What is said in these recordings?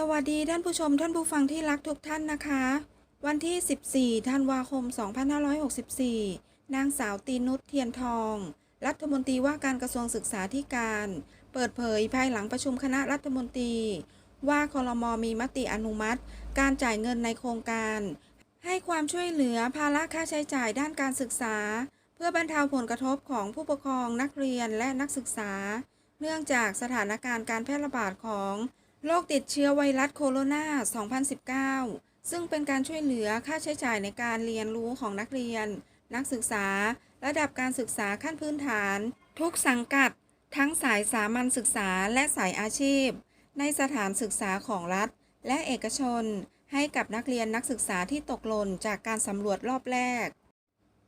สวัสดีท่านผู้ชมท่านผู้ฟังที่รักทุกท่านนะคะ วันที่ 14 ธันวาคม 2564 นางสาวตีนุชเทียนทอง รัฐมนตรีว่าการกระทรวงศึกษาธิการ เปิดเผยภายหลังประชุมคณะรัฐมนตรี ว่าคอรมอมีมติอนุมัติ การจ่ายเงินในโครงการ ให้ความช่วยเหลือภาระค่าใช้จ่ายด้านการศึกษา เพื่อบรรเทาผลกระทบของผู้ปกครองนักเรียนและนักศึกษา เนื่องจากสถานการณ์การแพร่ระบาดของ โรคติดเชื้อไวรัสโคโรนา 2019 ซึ่งเป็นการช่วยเหลือค่าใช้จ่ายในการเรียนรู้ของนักเรียน นักศึกษา ระดับการศึกษาขั้นพื้นฐาน ทุกสังกัด ทั้งสายสามัญศึกษาและสายอาชีพ ในสถานศึกษาของรัฐ และเอกชน ให้กับนักเรียนนักศึกษาที่ตกหล่นจากการสำรวจรอบแรก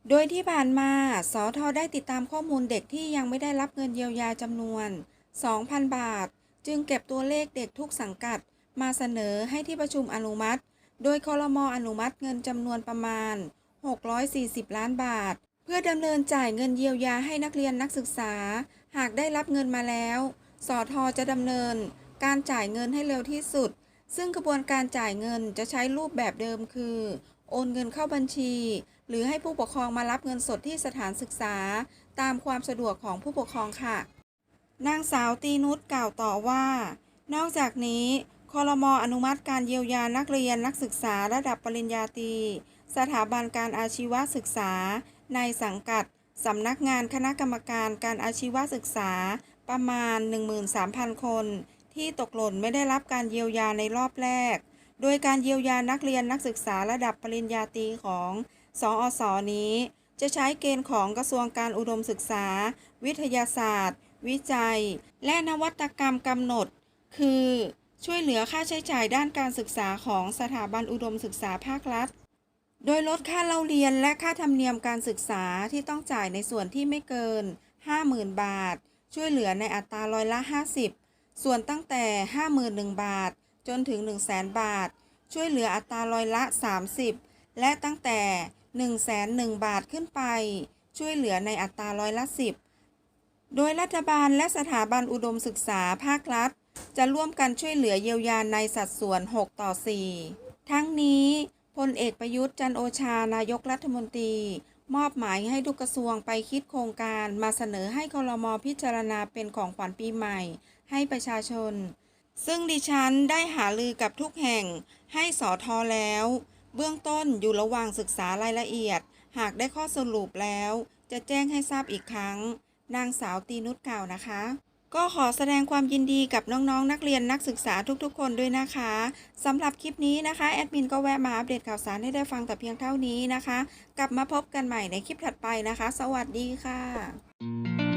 โดยที่ผ่านมาสอทอได้ติดตามข้อมูลเด็กที่ยังไม่ได้รับเงินเยียวยาจำนวน 2,000 บาท จึงเก็บตัวเลขเด็กทุกสังกัด มาเสนอให้ที่ประชุมอนุมัติ โดยคอรมออนุมัติเงินจำนวนประมาณ 640 ล้านบาท เพื่อดำเนินจ่ายเงินเยียวยาให้นักเรียนนักศึกษา หากได้รับเงินมาแล้วสอทอจะดำเนิน การจ่ายเงินให้เร็วที่สุด ซึ่งกระบวนการจ่ายเงินจะใช้รูปแบบเดิมคือ โอนเงินเข้าบัญชี หรือให้ผู้ปกครองมารับเงินสดที่สถานศึกษา ตามความสะดวกของผู้ปกครองค่ะ นางสาวตีนุชกล่าวต่อว่า นอกจากนี้คอรมออนุมัติการเยียวยานักเรียนนักศึกษาระดับปริญญาตรีสถาบันการอาชีวศึกษา ในสังกัดสำนักงานคณะกรรมการการอาชีวศึกษาประมาณ 13,000 คน ที่ตกหล่นไม่ได้รับการเยียวยาในรอบแรก โดยการเยียวยานักเรียนนักศึกษาระดับปริญญาตรีของสอสนี้ จะใช้เกณฑ์ของกระทรวงการอุดมศึกษา วิทยาศาสตร์ วิจัย และนวัตกรรมกำหนด คือช่วยเหลือค่าใช้จ่ายด้านการศึกษาของสถาบันอุดมศึกษาภาครัฐ โดยลดค่าเล่าเรียนและค่าธรรมเนียมการศึกษาที่ต้องจ่ายในส่วนที่ไม่เกิน 50,000 บาท ช่วยเหลือในอัตราร้อยละ 50 ส่วนตั้งแต่ 51,000 บาท จนถึง 100,000 บาท ช่วยเหลืออัตราร้อยละ 30 และตั้งแต่ 101,000 บาทขึ้นไป ช่วยเหลือในอัตราร้อยละ 10 โดยรัฐบาลและสถาบันอุดมศึกษาภาครัฐ จะร่วมกันช่วยเหลือเยียวยาในสัดส่วน 6 ต่อ 4 ทั้งนี้พลเอกประยุทธ์จันโอชานายกรัฐมนตรี มอบหมายให้ทุกกระทรวงไปคิดโครงการมาเสนอให้คลมพิจารณาเป็นของขวัญปีใหม่ ให้ประชาชน ซึ่งดิฉันได้หาลือกับทุกแห่งให้สอทอแล้ว เบื้องต้นอยู่ระหว่างศึกษารายละเอียด หากได้ข้อสรุปแล้ว จะแจ้งให้ทราบอีกครั้ง นางสาวตีนุชกล่าวนะคะ ก็ขอแสดงความยินดีกับน้องๆนักเรียนนักศึกษาทุกๆ คนด้วยนะคะสำหรับคลิปนี้นะคะแอดมินก็แวะมาอัปเดตข่าวสารให้ได้ฟังแต่เพียงเท่านี้นะคะ กลับมาพบกันใหม่ในคลิปถัดไปนะคะ สวัสดีค่ะ